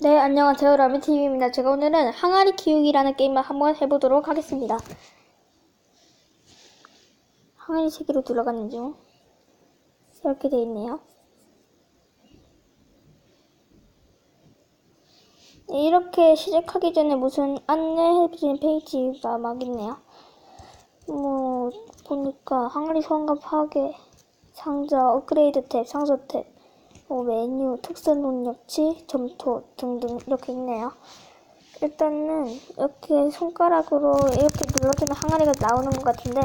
네, 안녕하세요. 라비TV입니다. 제가 오늘은 항아리 키우기라는 게임을 한번 해보도록 하겠습니다. 항아리 세계로 들어가는 중. 이렇게 돼 있네요. 네, 이렇게 시작하기 전에 무슨 안내해주는 페이지가 막 있네요. 뭐, 보니까 항아리 소환과 파괴, 상자, 업그레이드 탭, 상자 탭, 뭐 메뉴, 특수 능력치, 점토 등등 이렇게 있네요. 일단은 이렇게 손가락으로 이렇게 눌러주면 항아리가 나오는 것 같은데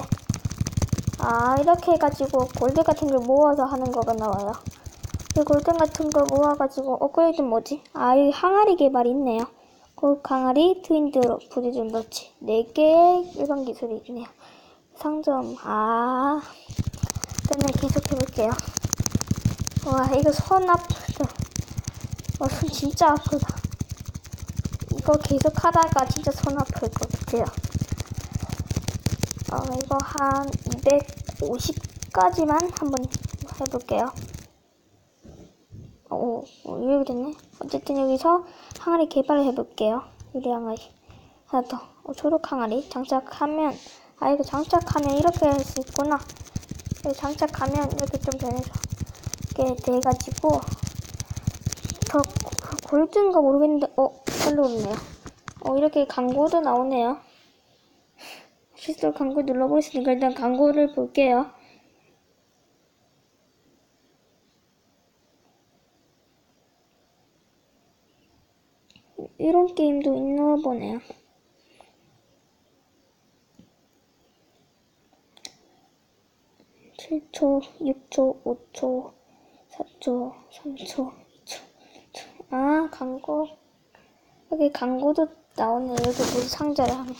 아 이렇게 해가지고 골드 같은 걸 모아서 하는 거가 나와요. 이 골드 같은 걸 모아가지고 업그레이드 뭐지? 아 여기 항아리 개발 있네요. 그 항아리 트윈드로 부재중 넣지 4개의 일반 기술이 있네요. 상점 아 일단은 계속 해볼게요. 와 이거 손 아프다. 와, 손 진짜 아프다. 이거 계속 하다가 진짜 손 아플 것 같아요. 어, 이거 한 250까지만 한번 해볼게요. 오, 오 이렇게 됐네. 어쨌든 여기서 항아리 개발을 해볼게요. 유리 항아리. 하나 더. 어, 초록 항아리. 장착하면 아 이거 장착하면 이렇게 할 수 있구나. 장착하면 이렇게 좀 변해서 이렇게 돼가지고 더 골드인가 모르겠는데 어 별로 없네요. 어 이렇게 광고도 나오네요. 실제로 광고 눌러보겠으니까 일단 광고를 볼게요. 이런 게임도 있나 보네요. 칠초 6초, 5초, 4초, 3초, 2초, 아, 광고. 여기 광고도 나오네. 여기 무슨 상자를 하면.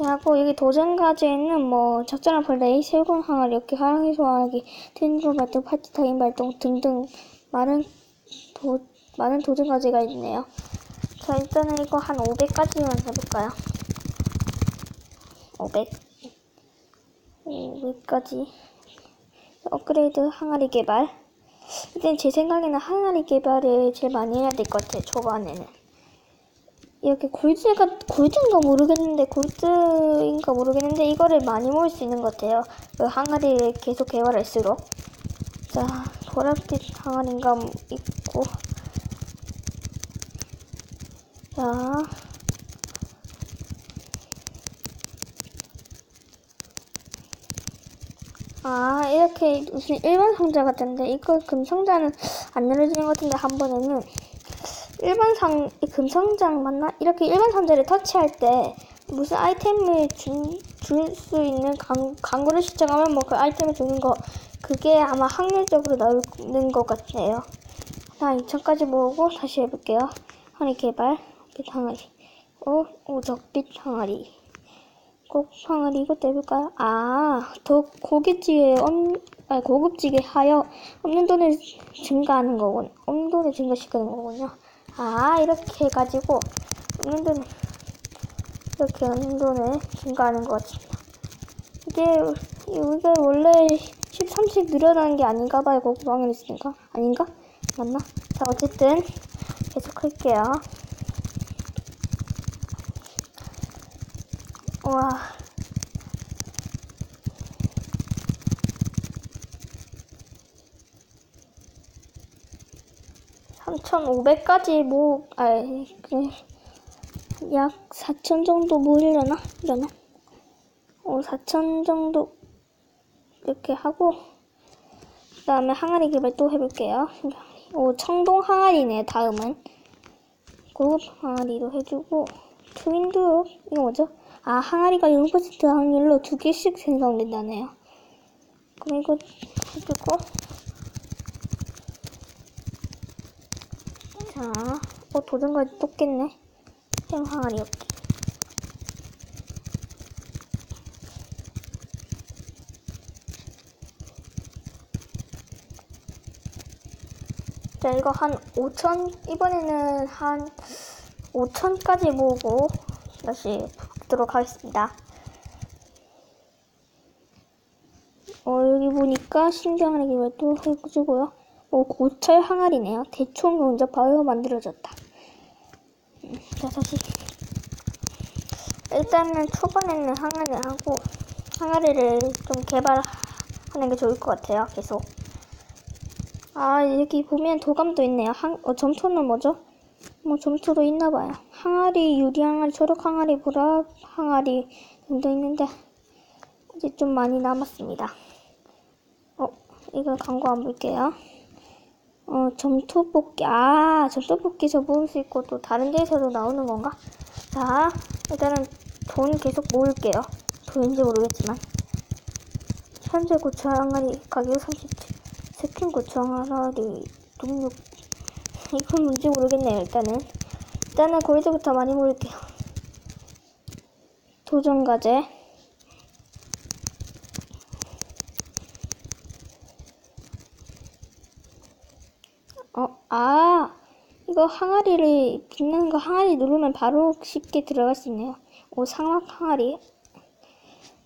하고, 여기 도전 과제에는 뭐, 적절한 플레이, 세군 항아리, 이렇게 하랑이 소화하기, 트윈드로 발동, 파티 타임 발동 등등 많은 도, 많은 도전 과제가 있네요. 자, 일단은 이거 한 500까지만 해볼까요? 500. 500까지. 업그레이드 항아리 개발. 일단 제 생각에는 항아리 개발을 제일 많이 해야 될 것 같아요. 초반에는. 이렇게 골드가 골드인가 모르겠는데 골드인가 모르겠는데 이거를 많이 모을 수 있는 것 같아요. 그 항아리를 계속 개발할수록. 자, 보랏빛 항아리인가 있고. 자. 아 이렇게 무슨 일반 상자 같은데 이거 금상자는 안 열어지는 것 같은데 한 번에는 일반 상 금상장 맞나? 이렇게 일반 상자를 터치할 때 무슨 아이템을 줄 수 있는 광, 광고를 시청하면 뭐 그 아이템을 주는 거 그게 아마 확률적으로 나오는 것 같네요. 자 2천까지 모으고 다시 해볼게요. 항아리 개발 빛 항아리 오 오적 빛 항아리 꼭 항아리 이것도 해볼까요? 아, 더 고깃집에 엄, 아니, 고급지게 하여 없는 돈을 증가하는 거군. 없는 돈을 증가시키는 거군요. 아, 이렇게 해가지고 없는 돈을 이렇게 없는 돈을 증가하는 것 같습니다. 이게 이게 원래 13씩 늘어나는 게 아닌가 봐요. 고급방을 있으니까 아닌가? 맞나? 자, 어쨌든 계속 할게요. 와. 삼천오백까지 뭐, 아이, 약 사천 정도 모으려나? 이러나? 어, 사천 정도 이렇게 하고, 그 다음에 항아리 개발 또 해볼게요. 오, 청동 항아리네, 다음은. 고급 항아리로 해주고, 트윈드, 이거 뭐죠? 아, 항아리가 0% 확률로 두 개씩 생성된다네요. 그럼 이거 해주고. 자, 어, 도전까지 똑겠네. 생 항아리 없기. 자, 이거 한 5천, 이번에는 한 5천까지 모으고 다시 보도록 하겠습니다. 어, 여기 보니까 신기한 개발도 해주고요. 오, 고철 항아리네요. 대충 용접하여 만들어졌다. 자, 다시. 일단은 초반에는 항아리 하고, 항아리를 좀 개발하는 게 좋을 것 같아요, 계속. 아, 여기 보면 도감도 있네요. 항, 어, 점토는 뭐죠? 뭐 점토도 있나봐요. 항아리, 유리 항아리, 초록 항아리, 보라 항아리 등등 있는데, 이제 좀 많이 남았습니다. 어, 이거 광고 안 볼게요. 어, 점토 뽑기. 아, 점토 뽑기 저 모을 수 있고 또 다른 데에서도 나오는 건가? 자, 일단은 돈 계속 모을게요. 돈인지 모르겠지만. 현재 고추 항아리 가격 37. 스킨 고추 항아리 66. 이건 뭔지 모르겠네요, 일단은. 일단은 골드부터 많이 모을게요. 도전 과제. 어, 아, 이거 항아리를 빛나는 거 항아리 누르면 바로 쉽게 들어갈 수 있네요. 오, 상막 항아리.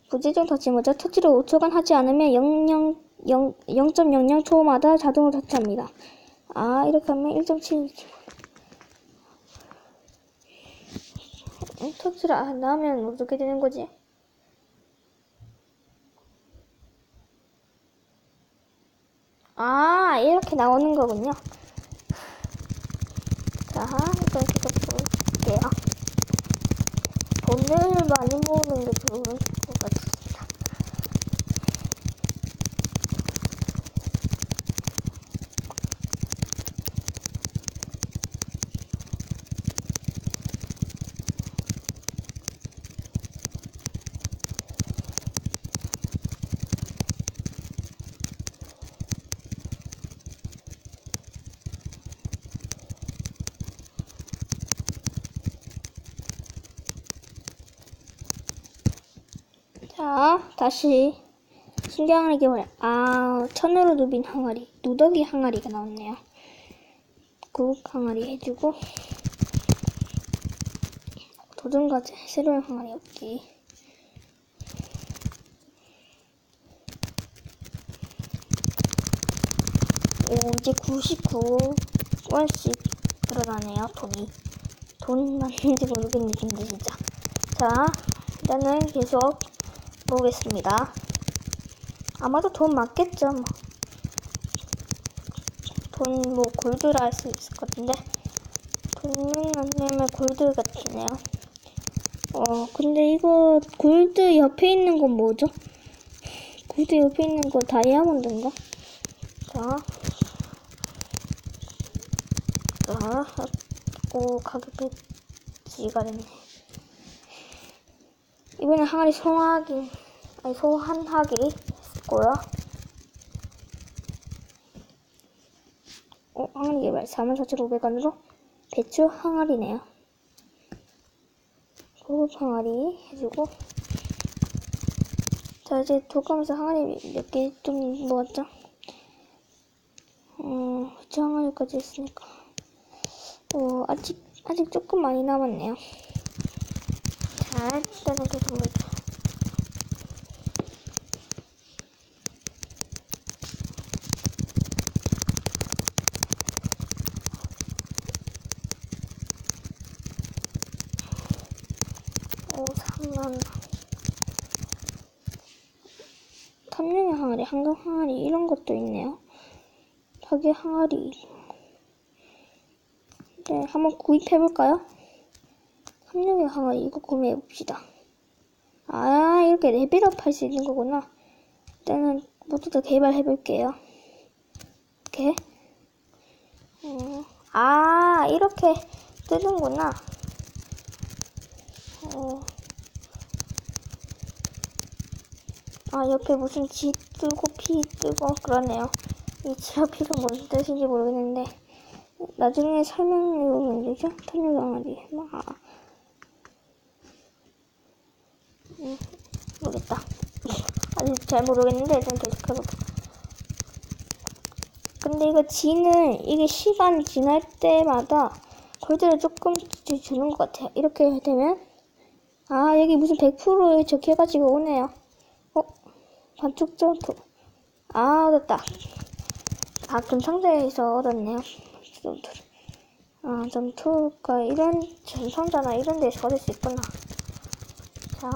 부재중 터치 모자 터치를 5초간 하지 않으면 00, 0, 0.00초마다 자동으로 터치합니다. 아, 이렇게 하면 1.7. 터치를 안 하면 어떻게 되는 거지? 아, 이렇게 나오는 거군요. 자, 일단 계속 볼게요. 돈을 많이 모으는 게 좋은 것 같습니 자, 다시 신기항아리 개발. 아, 천으로 누빈 항아리, 누더기 항아리가 나왔네요. 국 항아리 해주고 도전 과제 새로운 항아리 없기. 오, 이제 99원씩 늘어나네요, 돈이. 돈 맞는지 모르겠네, 근데 진짜. 자, 일단은 계속 보겠습니다. 아마도 돈 맞겠죠, 뭐. 돈, 뭐, 골드라 할 수 있을 것 같은데. 돈은 안 내면 골드 같네요. 어, 근데 이거, 골드 옆에 있는 건 뭐죠? 골드 옆에 있는 거 다이아몬드인가? 자. 자, 오, 가격이 지가 됐네. 이번엔 항아리 아니, 소환하기 했고요. 어, 항아리 개발 44,500원으로 배추 항아리네요. 고급 항아리 해주고. 자, 이제 독감에서 항아리 몇 개 좀 모았죠? 어, 배추 항아리까지 했으니까. 어, 아직, 아직 조금 많이 남았네요. 자, 일단은 계속. 오, 3만. 탐룡의 항아리, 한강 항아리, 이런 것도 있네요. 파괴 항아리. 네, 한번 구입해볼까요? 탐룡의 항아리, 이거 구매해봅시다. 아, 이렇게 레벨업 할 수 있는 거구나. 일단은 모두 다 개발해볼게요. 이렇게. 어, 아, 이렇게 뜨는구나. 어. 아, 옆에 무슨 지 뜨고 피 뜨고 그러네요. 이 지하피가 무슨 뜻인지 모르겠는데 나중에 설명해 보면 되죠? 탄력 강아지. 아. 음, 모르겠다. 아직 잘 모르겠는데 일단 계속해보자. 근데 이거 지는 이게 시간 지날 때마다 골드를 조금씩 주는 것 같아요. 이렇게 되면 아 여기 무슨 100% 적혀가지고 오네요. 어 반쪽 점프. 아 얻었다. 아 그럼 상자에서 얻었네요. 점프를. 아, 점토가 이런 전성자나 이런 데서 얻을 수 있구나. 자,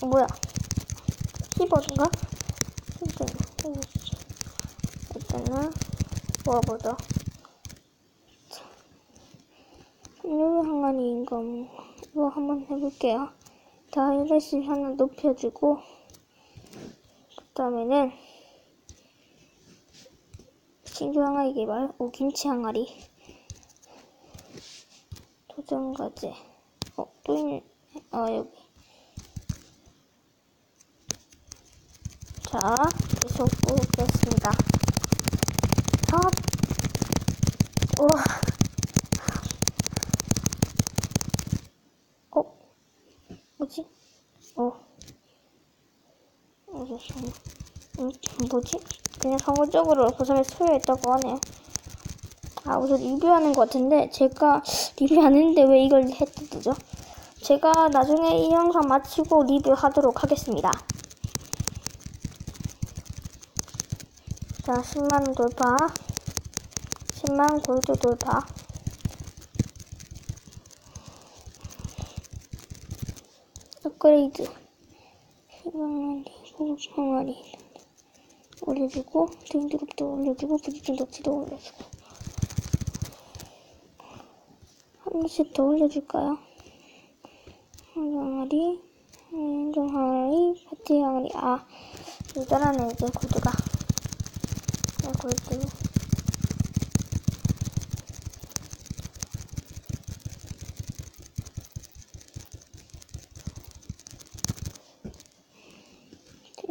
어, 뭐야? 키보드인가? 일단, 일단은 모아보자. 여기 항아리인 거 이거 한번 해볼게요. 다이렉시 하나 높여주고 그 다음에는 신규 항아리 개발, 오 김치 항아리, 도전 과제. 어, 또 있네. 아 여기. 자, 계속 보겠습니다. 자, 우와. 뭐지? 어, 어, 잠시만. 음, 뭐지? 그냥 선거적으로 보상에 소요했다고 하네요. 아, 우선 리뷰하는 것 같은데, 제가 리뷰 안 했는데 왜 이걸 했죠? 제가 나중에 이 영상 마치고 리뷰하도록 하겠습니다. 자, 10만 돌파. 10만 골드 돌파. 업그레이드. 고급 항아리. 올려주고, 등드롭도 올려주고, 부딪힌 덕지도 올려주고. 한 번씩 더 올려줄까요? 항아리, 행정 항아리, 파티 항아리. 아, 일단은 이제. 네, 골드.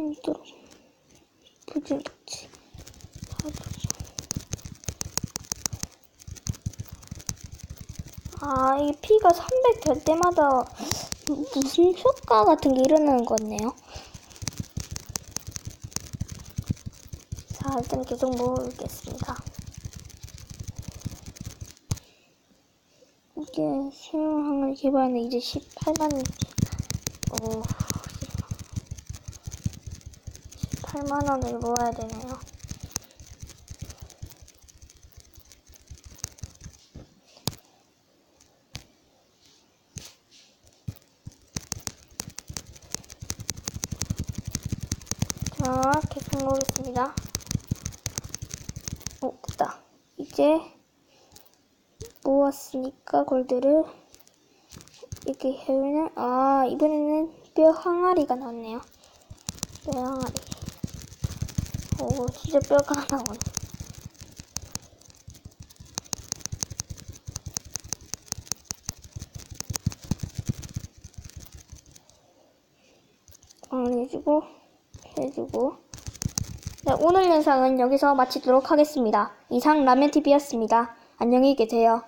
등드롭. 부진 덕지. 아, 이게 피가 300 될 때마다 무슨 효과 같은 게 일어나는 것 같네요. 자, 일단 계속 모으겠습니다. 이게 신용항을 개발하는 이제 18만, 오, 18만 원을 모아야 되네요. 모으겠습니다. 오, 됐다. 이제 모았으니까 골드를 이렇게 해면 아 이번에는 뼈 항아리가 나왔네요. 뼈 항아리. 오, 진짜 뼈가 나오네. 어, 해주고 해주고 네, 오늘 영상은 여기서 마치도록 하겠습니다. 이상 라면TV였습니다. 안녕히 계세요.